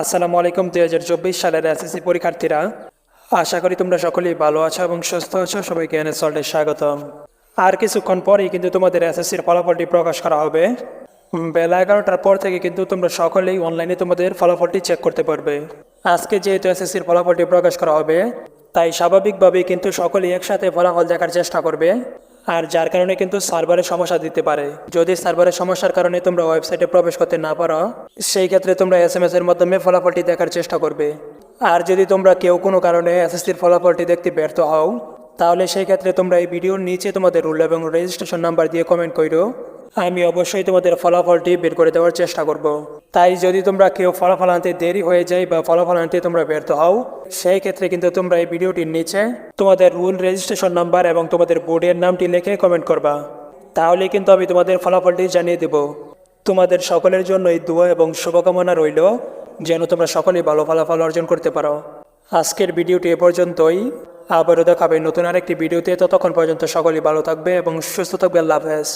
আসসালামু আলাইকুম, দুই হাজার চব্বিশ সালের এসএসসি পরীক্ষার্থীরা। আশা করি তোমরা সকলেই ভালো আছো এবং সুস্থ আছো। সবাইকে এনএস সল্টে স্বাগতম। আর কিছুক্ষণ পরেই কিন্তু তোমাদের এসএসসির ফলাফলটি প্রকাশ করা হবে। বেলা এগারোটার পর থেকে কিন্তু তোমরা সকলেই অনলাইনে তোমাদের ফলাফলটি চেক করতে পারবে। আজকে যেহেতু এসএসসির ফলাফলটি প্রকাশ করা হবে, তাই স্বাভাবিকভাবেই কিন্তু সকলেই একসাথে ফলাফল দেখার চেষ্টা করবে। আর যার কারণে কিন্তু সার্ভারে সমস্যা দিতে পারে। যদি সার্ভারের সমস্যার কারণে তোমরা ওয়েবসাইটে প্রবেশ করতে না পারো, সেই ক্ষেত্রে তোমরা এস এম এস এর মাধ্যমে ফলাফলটি দেখার চেষ্টা করবে। আর যদি তোমরা কেউ কোনো কারণে এসএসসির ফলাফলটি দেখতে ব্যর্থ হও, তাহলে সেই ক্ষেত্রে তোমরা এই ভিডিওর নিচে তোমাদের রুল এবং রেজিস্ট্রেশন নাম্বার দিয়ে কমেন্ট করো আমি অবশ্যই তোমাদের ফলাফলটি বের করে দেওয়ার চেষ্টা করব। তাই যদি তোমরা কেউ ফলাফল আনতে দেরি হয়ে যায় বা ফলাফল আনতে তোমরা ব্যর্থ হও, সেই ক্ষেত্রে কিন্তু তোমরা এই ভিডিওটির নিচে তোমাদের রুল রেজিস্ট্রেশন নাম্বার এবং তোমাদের বোর্ডের নামটি লিখে কমেন্ট করবা। তাহলে কিন্তু আমি তোমাদের ফলাফলটি জানিয়ে দেব। তোমাদের সকলের জন্য এই দোয়া এবং শুভকামনা রইল, যেন তোমরা সকলেই ভালো ফলাফল অর্জন করতে পারো। আজকের ভিডিওটি এ পর্যন্তই। আবারও দেখাবে নতুন আরেকটি ভিডিওতে। ততক্ষণ পর্যন্ত সকলেই ভালো থাকবে এবং সুস্থ থাকবে। আল্লাহ হাফেজ।